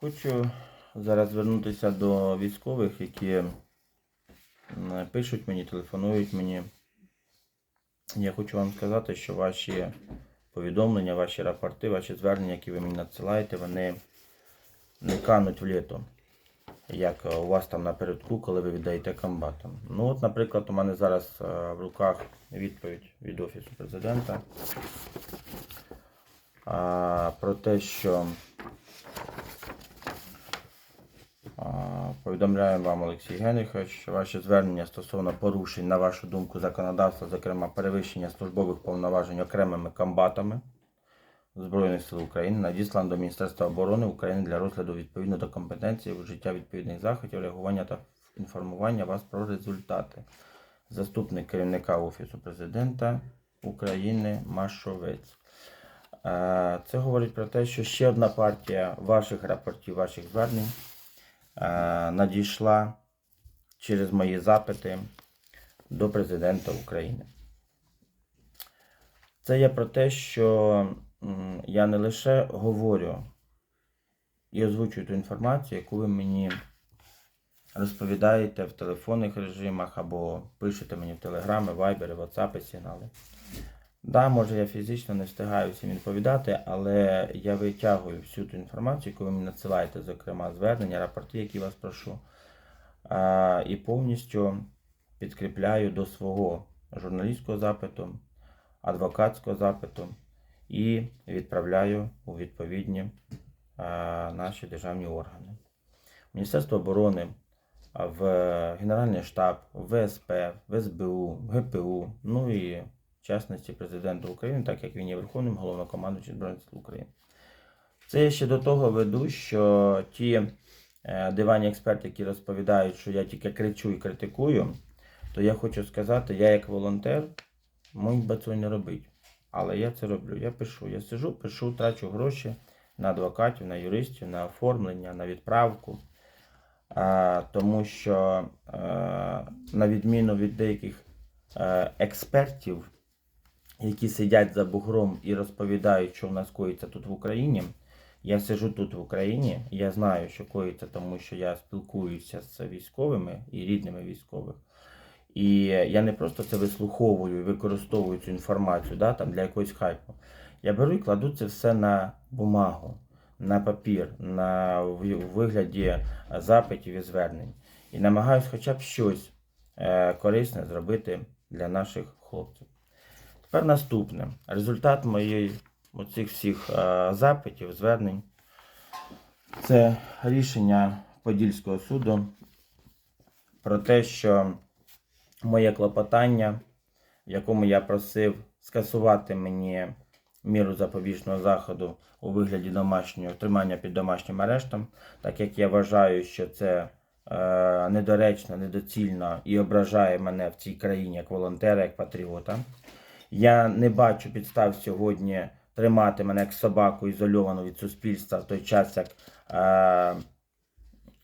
Хочу зараз звернутися до військових, які пишуть мені, телефонують мені. Я хочу вам сказати, що ваші повідомлення, ваші рапорти, ваші звернення, які ви мені надсилаєте, вони не кануть в літо, як у вас там напередку, коли ви віддаєте комбатам. Ну от, наприклад, у мене зараз е, в руках відповідь від Офісу президента про те, що а, Повідомляємо вам, Олексій Генрихович, що ваші звернення стосовно порушень, на вашу думку, законодавства, зокрема перевищення службових повноважень окремими комбатами Збройних сил України, надіслано до Міністерства оборони України для розгляду відповідно до компетенції вжиття відповідних заходів, реагування та інформування вас про результати. Заступник керівника Офісу президента України Машовець. Е, Це говорить про те, що ще одна партія ваших рапортів, ваших звернень надійшла через мої запити до президента України. Це є про те, що я не лише говорю і озвучую ту інформацію, яку ви мені розповідаєте в телефонних режимах або пишете мені в телеграми, вайбери, ватсапи, сигнали. Да, може я фізично не встигаю всім відповідати, але я витягую всю ту інформацію, яку ви мені надсилаєте, зокрема звернення, рапорти, які вас прошу, і повністю підкріпляю до свого журналістського запиту, адвокатського запиту і відправляю у відповідні наші державні органи. Міністерство оборони, в Генеральний штаб, в ВСП, в СБУ, ГПУ, ну і в частності президента України, так як він є Верховним головнокомандуючим Збройних сил України. Це я ще до того веду, що ті е, дивані експерти, які розповідають, що я тільки кричу і критикую, то я хочу сказати, я як волонтер мог би цього не робити. Але я це роблю. Я пишу. Я сижу, пишу, трачу гроші на адвокатів, на юристів, на оформлення, на відправку. А, тому що, е, на відміну від деяких е, експертів, які сидять за бугром і розповідають, що в нас коїться тут в Україні. Я сижу тут в Україні, я знаю, що коїться, тому що я спілкуюся з військовими і рідними військових. І я не просто це вислуховую і використовую цю інформацію да, там, для якогось хайпу. Я беру і кладу це все на бумагу, на папір, на вигляді запитів і звернень. І намагаюся хоча б щось е, корисне зробити для наших хлопців. Тепер наступне. Результат моєї оцих всіх е, запитів, звернень. Це рішення Подільського суду про те, що моє клопотання, в якому я просив скасувати мені міру запобіжного заходу у вигляді домашнього тримання під домашнім арештом, так як я вважаю, що це е, недоречно, недоцільно і ображає мене в цій країні як волонтера, як патріота. Я не бачу підстав сьогодні тримати мене як собаку ізольовану від суспільства в той час, як е,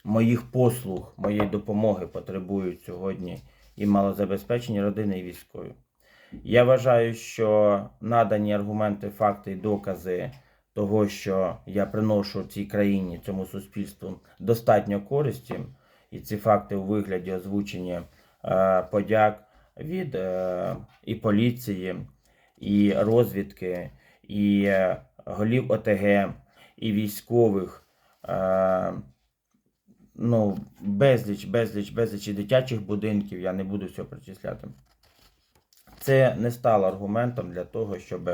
моїх послуг, моєї допомоги потребують сьогодні і малозабезпечені родини і військові. Я вважаю, що надані аргументи, факти і докази того, що я приношу цій країні, цьому суспільству достатньо користі, і ці факти у вигляді озвучені е, подяк від е, і поліції, і розвідки, і е, голів ОТГ, і військових. Е, ну, безліч, безліч, безліч і дитячих будинків, я не буду всього перечисляти. Це не стало аргументом для того, щоб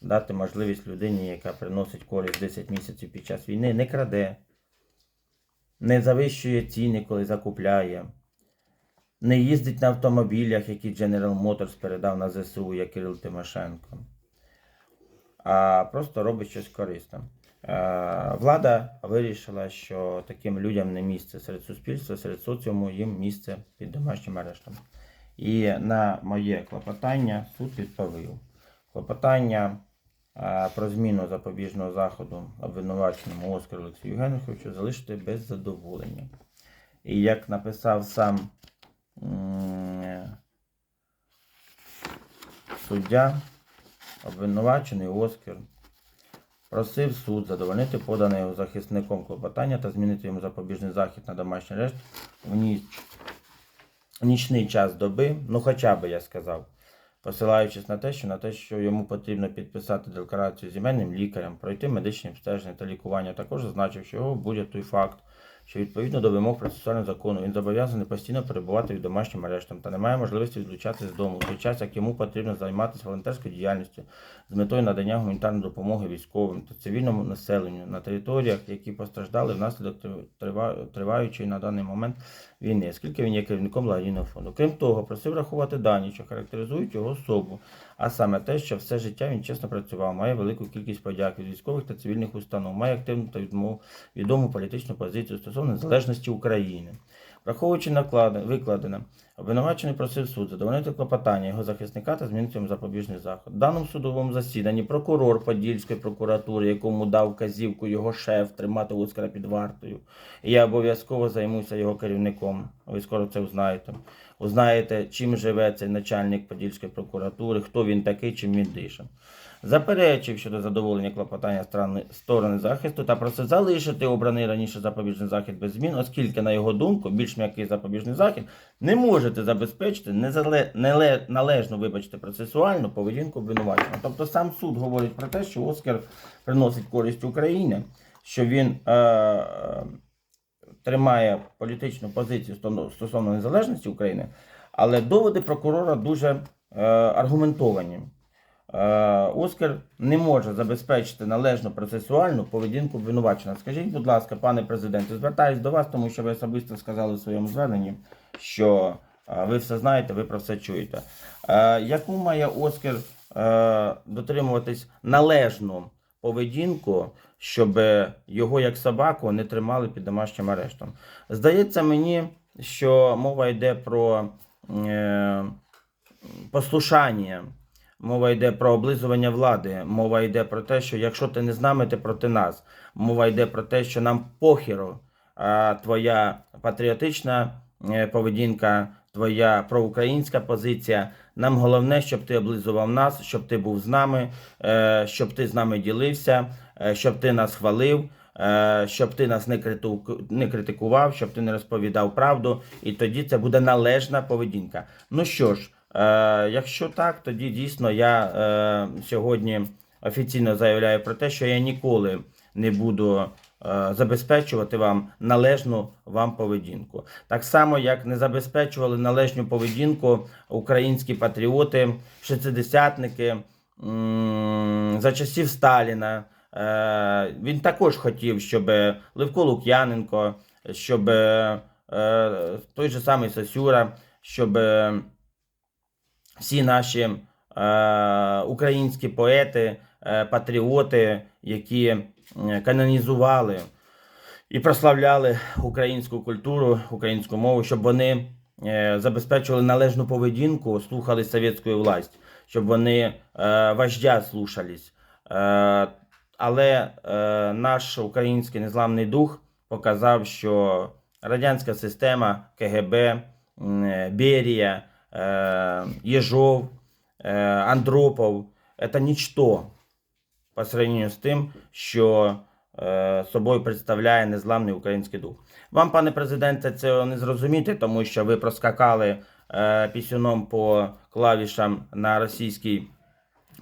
дати можливість людині, яка приносить користь 10 місяців під час війни, не краде, не завищує ціни, коли закупляє, не їздить на автомобілях, які General Motors передав на ЗСУ, як Кирил Тимошенко, а просто робить щось корисне. Е, Влада вирішила, що таким людям не місце серед суспільства, серед соціуму їм місце під домашнім арештом. І на моє клопотання суд відповів. Клопотання е, про зміну запобіжного заходу обвинуваченому Оскару Олексію Євгеновичу залишити без задоволення. І як написав сам суддя, обвинувачений Оскар просив суд задовольнити подане його захисником клопотання та змінити йому запобіжний захід на домашній арешт в ніч нічний час доби, ну хоча би я сказав, посилаючись на те, що на те, що йому потрібно підписати декларацію з іменним лікарем, пройти медичне обстеження та лікування, також зазначив, що його будь той факт, що відповідно до вимог процесуального закону він зобов'язаний постійно перебувати під домашнім арештом та не має можливості відлучатися з дому в той час, як йому потрібно займатися волонтерською діяльністю з метою надання гуманітарної допомоги військовим та цивільному населенню на територіях, які постраждали внаслідок триваючої на даний момент війни, оскільки він є керівником благодійного фонду. Крім того, просив рахувати дані, що характеризують його особу, а саме те, що все життя він чесно працював, має велику кількість подяк від військових та цивільних установ, має активну та відому політичну позицію стосовно незалежності України. Враховуючи накладе, викладене, обвинувачений просив суд задовольнити клопотання його захисника та змінити йому запобіжний заход. В даному судовому засіданні прокурор Подільської прокуратури, якому дав вказівку його шеф тримати Оскара під вартою, і я обов'язково займуся його керівником. Ви скоро це узнаєте. Узнаєте, чим живе цей начальник Подільської прокуратури, хто він такий, чим він дише. Заперечив щодо задоволення клопотання сторони, захисту та просив залишити обраний раніше запобіжний захід без змін, оскільки, на його думку, більш м'який запобіжний захід не можете забезпечити належну, вибачте, процесуальну поведінку обвинуваченого. Тобто сам суд говорить про те, що Оскар приносить користь Україні, що він е, е, тримає політичну позицію стосовно- незалежності України, але доводи прокурора дуже е, аргументовані. Е, Оскар не може забезпечити належну процесуальну поведінку обвинуваченого. Скажіть, будь ласка, пане президенте, звертаюсь до вас, тому що ви особисто сказали в своєму зверненні, що е, ви все знаєте, ви про все чуєте. Е, Яку має Оскар е, дотримуватись належну поведінку, щоб його як собаку не тримали під домашнім арештом? Здається мені, що мова йде про е, послушання. Мова йде про облизування влади. Мова йде про те, що якщо ти не з нами, ти проти нас. Мова йде про те, що нам похіру а, твоя патріотична е, поведінка, твоя проукраїнська позиція. Нам головне, щоб ти облизував нас, щоб ти був з нами, е, щоб ти з нами ділився, е, щоб ти нас хвалив. е, Щоб ти нас не критику- не критикував, щоб ти не розповідав правду, і тоді це буде належна поведінка. Ну що ж, якщо так, тоді дійсно я сьогодні офіційно заявляю про те, що я ніколи не буду забезпечувати вам належну вам поведінку. Так само, як не забезпечували належну поведінку українські патріоти, шестидесятники за часів Сталіна. Е, він також хотів, щоб Левко Лук'яненко, щоб е, той же самий Сосюра, щоб. е, всі наші е, українські поети, е, патріоти, які е, канонізували і прославляли українську культуру, українську мову, щоб вони е, забезпечували належну поведінку, слухали совєтську власть, щоб вони е, вождя слушались. Е, але е, наш український незламний дух показав, що радянська система КГБ, м, е, Берія, э, Ежов, э, Андропов это ничто по сравнению з тим, що е, собою представляє незламний український дух. Вам, пане президенте, це не зрозуміти, тому що ви проскакали е, пісюном по клавішам на російській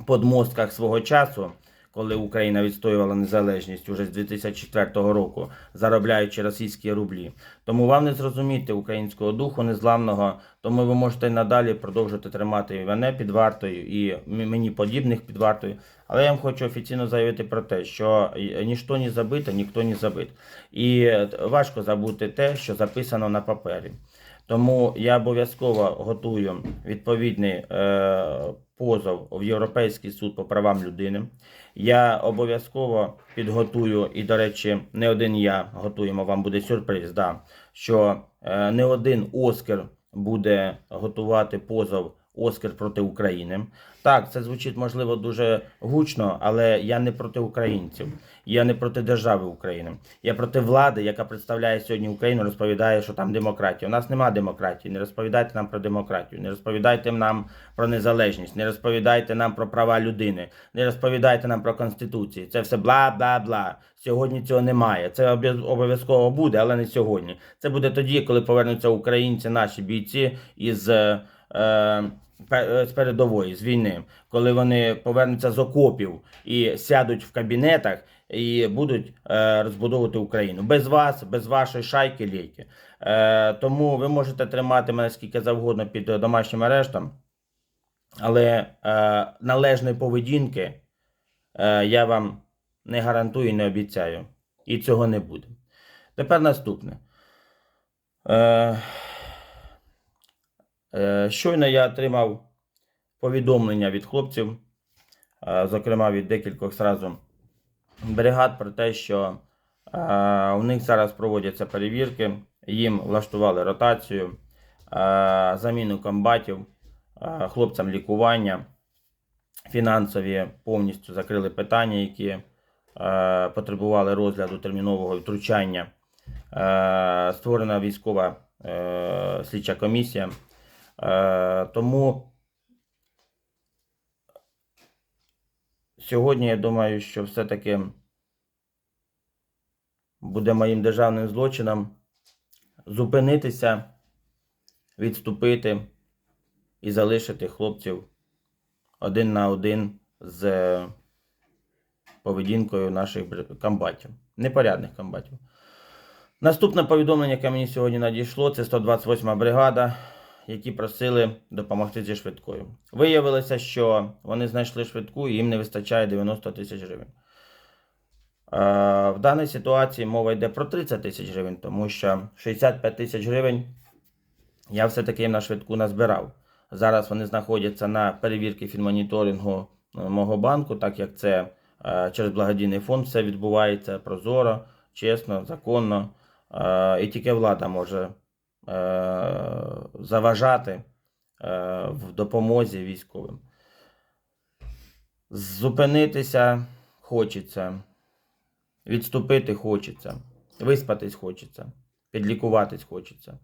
подмостках свого часу, коли Україна відстоювала незалежність уже з 2004 року, заробляючи російські рублі. Тому вам не зрозуміти українського духу незламного, тому ви можете надалі продовжувати тримати мене під вартою, і мені подібних під вартою. Але я вам хочу офіційно заявити про те, що е, ніщо не забито, ніхто не забит. І е, важко забути те, що записано на папері. Тому я обов'язково готую відповідний е, позов в Європейський суд по правам людини. Я обов'язково підготую, і, до речі, не один я готуємо, вам буде сюрприз, да, що е, не один Оскар буде готувати позов Оскар проти України. Так, це звучить можливо дуже гучно, але я не проти українців. Я не проти держави України. Я проти влади, яка представляє сьогодні Україну, розповідає, що там демократія. У нас нема демократії. Не розповідайте нам про демократію, не розповідайте нам про незалежність, не розповідайте нам про права людини, не розповідайте нам про конституції. Це все бла бла бла. Сьогодні цього немає. Це обов'язково буде, але не сьогодні. Це буде тоді, коли повернуться українці, наші бійці із. е, з передової, з війни, коли вони повернуться з окопів і сядуть в кабінетах і будуть е, розбудовувати Україну. Без вас, без вашої шайки лейки. Е, тому ви можете тримати мене скільки завгодно під е, домашнім арештом, але е, належної поведінки е, я вам не гарантую і не обіцяю. І цього не буде. Тепер наступне. Е, Щойно я отримав повідомлення від хлопців, е, зокрема від декількох сразу бригад, про те, що е, у них зараз проводяться перевірки, їм влаштували ротацію, заміну комбатів, хлопцям лікування, фінансові повністю закрили питання, які потребували розгляду термінового втручання. Створена військова слідча комісія. Е, тому сьогодні я думаю, що все-таки буде моїм державним злочином зупинитися, відступити і залишити хлопців один на один з е, поведінкою наших комбатів, непорядних комбатів. Наступне повідомлення, яке мені сьогодні надійшло, це 128 бригада, які просили допомогти зі швидкою. Виявилося, що вони знайшли швидку і їм не вистачає 90 тисяч гривень. Е, В даній ситуації мова йде про 30 тисяч гривень, тому що 65 тисяч гривень я все-таки їм на швидку назбирав. Зараз вони знаходяться на перевірці фінмоніторингу е, мого банку, так як це е, через благодійний фонд все відбувається прозоро, чесно, законно. І тільки влада може заважати е, в допомозі військовим. Зупинитися хочеться, відступити хочеться, виспатись хочеться, підлікуватись хочеться.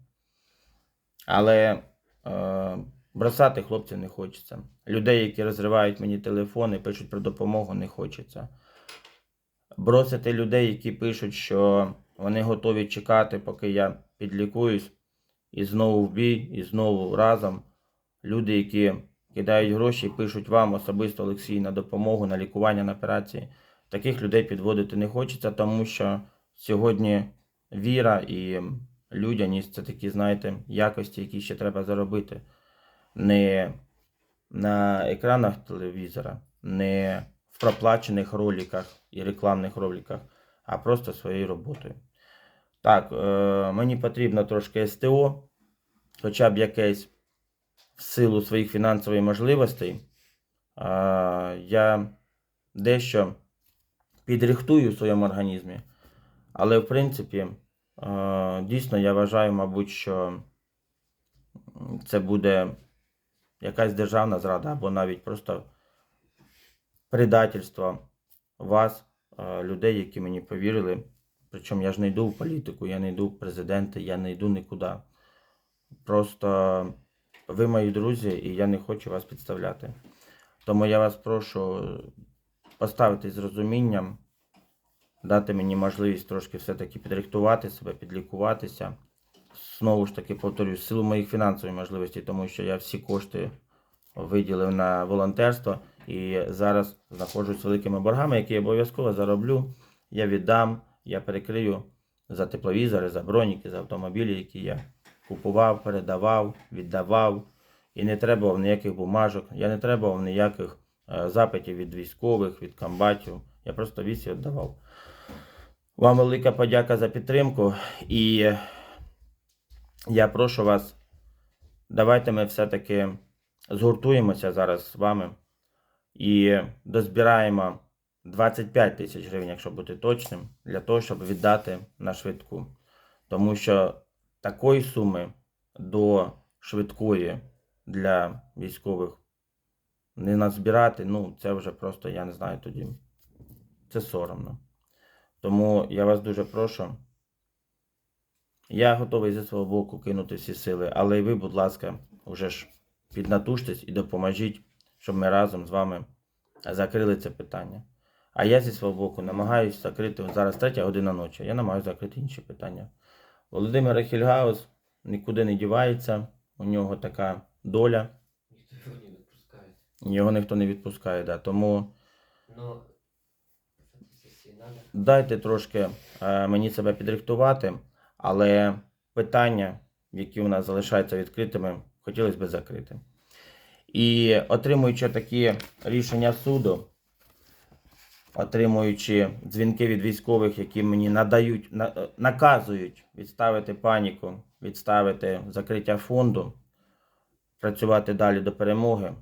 Але е, бросати хлопців не хочеться. Людей, які розривають мені телефони, пишуть про допомогу, не хочеться. Бросити людей, які пишуть, що вони готові чекати, поки я підлікуюсь, і знову в бій, і знову разом. Люди, які кидають гроші пишуть вам особисто Олексій на допомогу, на лікування, на операції. Таких людей підводити не хочеться, тому що сьогодні віра і людяність це такі, знаєте, якості, які ще треба заробити. Не на екранах телевізора, не в проплачених роликах і рекламних роликах, а просто своєю роботою. Так, е, мені потрібно трошки СТО, хоча б якесь в силу своїх фінансових можливостей. Е, я дещо підрихтую в своєму організмі, але в принципі, е, дійсно я вважаю, мабуть, що це буде якась державна зрада або навіть просто предательство вас, е, людей, які мені повірили. Причому я ж не йду в політику, я не йду в президенти, я не йду нікуди. Просто ви мої друзі, і я не хочу вас підставляти. Тому я вас прошу поставити з розумінням, дати мені можливість трошки все-таки підрихтувати себе, підлікуватися. Знову ж таки, повторюю, силу моїх фінансових можливостей, тому що я всі кошти виділив на волонтерство і зараз знаходжусь великими боргами, які я обов'язково зароблю. Я віддам, я перекрию за тепловізори, за броніки, за автомобілі, які я купував, передавав, віддавав. І не требував ніяких бумажок, я не требував ніяких е, запитів від військових, від комбатів. Я просто віз віддавав. Вам велика подяка за підтримку. І я прошу вас, давайте ми все-таки згуртуємося зараз з вами і дозбираємо 25 тисяч гривень, якщо бути точним, для того, щоб віддати на швидку. Тому що такої суми до швидкої для військових не назбирати, ну, це вже просто, я не знаю тоді. Це соромно. Тому я вас дуже прошу. Я готовий зі свого боку кинути всі сили, але і ви, будь ласка, вже ж піднатужтесь і допоможіть, щоб ми разом з вами закрили це питання. А я зі свого боку намагаюся закрити зараз третя година ночі. Я намагаюся закрити інші питання. Володимир Рахільгаус нікуди не дівається, у нього така доля, Ніхто його не відпускає. його ніхто не відпускає. Да. Тому Но дайте трошки е, мені себе підрихтувати, але питання, які у нас залишаються відкритими, хотілося б закрити. І отримуючи такі рішення суду, отримуючи дзвінки від військових, які мені надають, на, е, наказують відставити паніку, відставити закриття фонду, працювати далі до перемоги,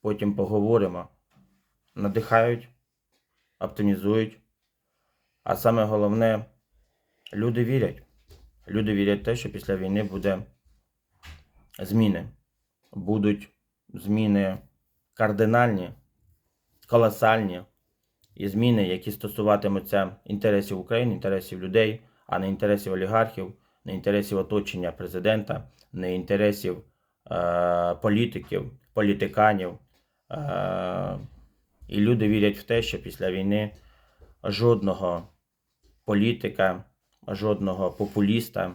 потім поговоримо, надихають, оптимізують. А саме головне, люди вірять. Люди вірять в те, що після війни буде зміни. Будуть зміни кардинальні, колосальні і зміни, які стосуватимуться інтересів України, інтересів людей, а не інтересів олігархів, не інтересів оточення президента, не інтересів е- політиків, політиканів. Е- і люди вірять в те, що після війни жодного політика, жодного популіста,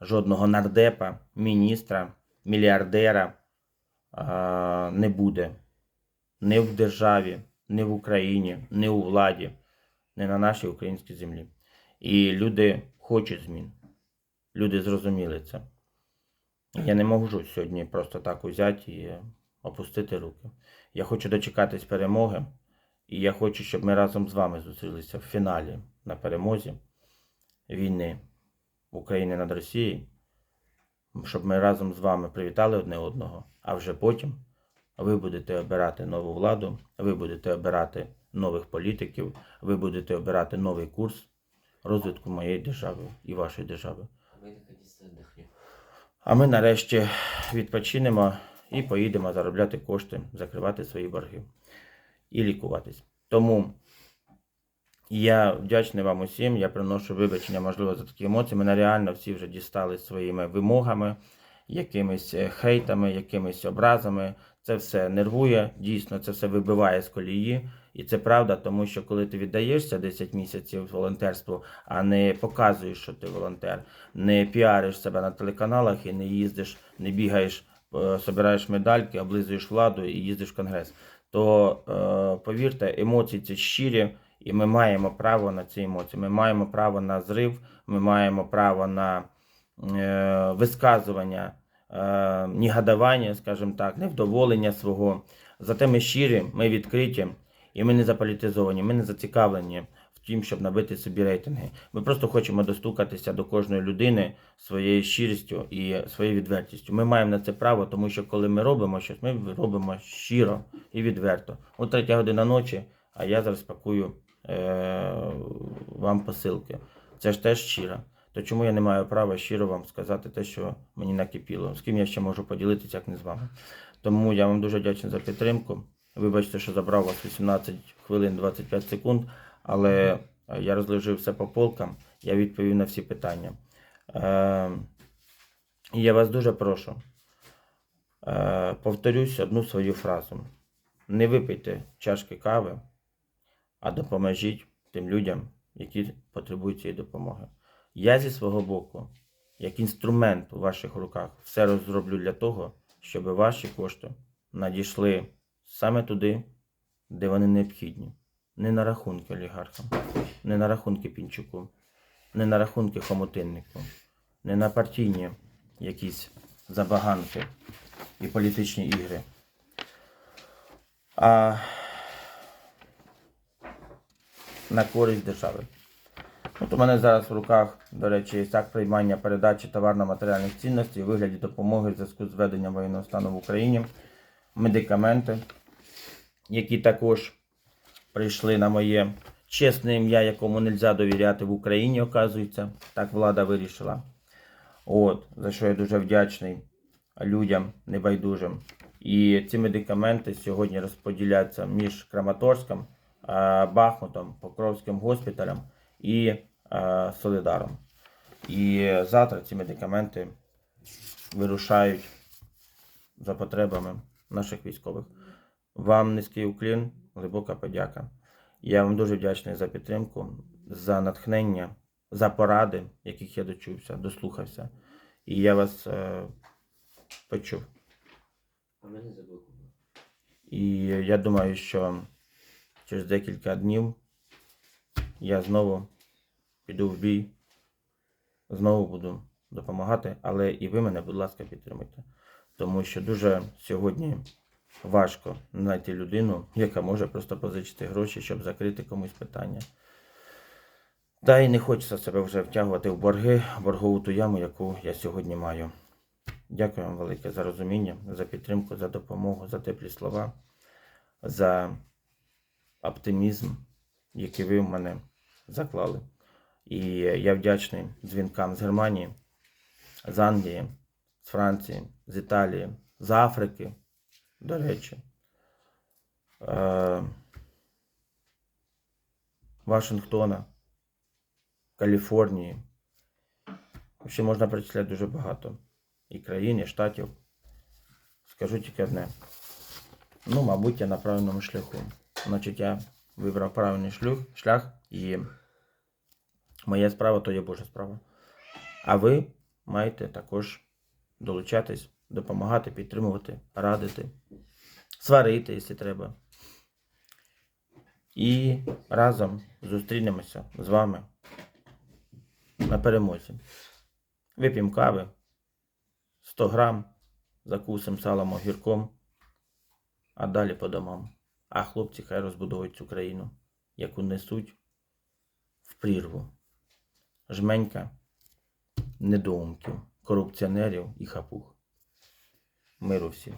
жодного нардепа, міністра, мільярдера а, не буде ні в державі, ні в Україні, ні у владі, ні на нашій українській землі. І люди хочуть змін. Люди зрозуміли це. Я не можу сьогодні просто так взяти і опустити руки. Я хочу дочекатись перемоги. І я хочу, щоб ми разом з вами зустрілися в фіналі на перемозі війни України над Росією, щоб ми разом з вами привітали одне одного, а вже потім ви будете обирати нову владу, ви будете обирати нових політиків, ви будете обирати новий курс розвитку моєї держави і вашої держави. А ми. Нарешті відпочинемо і поїдемо заробляти кошти, закривати свої борги і лікуватись. Тому я вдячний вам усім. Я приношу вибачення, можливо, за такі емоції. Мене реально всі вже дістали своїми вимогами, якимись е, хейтами, якимись образами. Це все нервує, дійсно, це все вибиває з колії. І це правда, тому що коли ти віддаєшся 10 місяців волонтерству, а не показуєш, що ти волонтер, не піариш себе на телеканалах і не їздиш, не бігаєш, е, собираєш медальки, облизуєш владу і їздиш в конгрес, то е, повірте, емоції це щирі, і ми маємо право на ці емоції. Ми маємо право на зрив, ми маємо право на е, висказування, негодування, скажімо так, невдоволення свого. Зате ми щирі, ми відкриті, і ми не заполітизовані, ми не зацікавлені в тім, щоб набити собі рейтинги. Ми просто хочемо достукатися до кожної людини своєю щирістю і своєю відвертістю. Ми маємо на це право, тому що коли ми робимо щось, ми робимо щиро і відверто. От третя година ночі, а я зараз пакую е- вам посилки. Це ж теж щиро. То чому я не маю права щиро вам сказати те, що мені накипіло? З ким я ще можу поділитися, як не з вами? Тому я вам дуже вдячний за підтримку. Вибачте, що забрав вас 18 хвилин 25 секунд, але е, я розложив все по полкам, я відповів на всі питання. Е, і я вас дуже прошу. Е, повторюсь одну свою фразу. Не випийте чашки кави, а допоможіть тим людям, які потребують цієї допомоги. Я зі свого боку, як інструмент у ваших руках, все розроблю для того, щоб ваші кошти надійшли саме туди, де вони необхідні. Не на рахунки олігархам, не на рахунки Пінчуку, не на рахунки Хомутиннику, не на партійні якісь забаганки і політичні ігри. А на користь держави. От у мене зараз в руках, до речі, є акт приймання передачі товарно-матеріальних цінностей у вигляді допомоги в зв'язку з введенням воєнного стану в Україні, медикаменти, які також прийшли на моє чесне ім'я, якому не можна довіряти в Україні, оказується. Так влада вирішила. От, за що я дуже вдячний. людям небайдужим. І ці медикаменти сьогодні розподіляються між Краматорськом, е, Бахмутом, Покровським госпіталем і е, Солидаром. І завтра ці медикаменти вирушають за потребами наших військових. Вам низький уклін, глибока подяка. Я вам дуже вдячний за підтримку, за натхнення, за поради, яких я дочувся, дослухався. І я вас е, почув. А мене заблокували. І я думаю, що через декілька днів я знову піду в бій, знову буду допомагати, але і ви мене, будь ласка, підтримуйте. Тому що дуже сьогодні важко знайти людину, яка може просто позичити гроші, щоб закрити комусь питання. Та й не хочеться себе вже втягувати в борги, боргову ту яму, яку я сьогодні маю. Дякую вам велике за розуміння, за підтримку, за допомогу, за теплі слова, за оптимізм, який ви в мене заклали. І я вдячний дзвінкам з Германії, з Англії, з Франції, з Італії, з Африки, до речі, е, Вашингтона, Каліфорнії. Ще можна перечисляти дуже багато і країн, і штатів. Скажу тільки одне. Ну, мабуть, я на правильному шляху. Значить, я вибрав правильний шлях і моя справа то є Божа справа. А ви маєте також долучатись, допомагати, підтримувати, радити, сварити, якщо треба. І разом зустрінемося з вами на перемозі. Вип'ємо кави, 100 грам, закусимо салом огірком, а далі по домам. А хлопці хай розбудовують цю країну, яку несуть в прірву. Жменька недоумків, корупціонерів і хапух. Миру всім.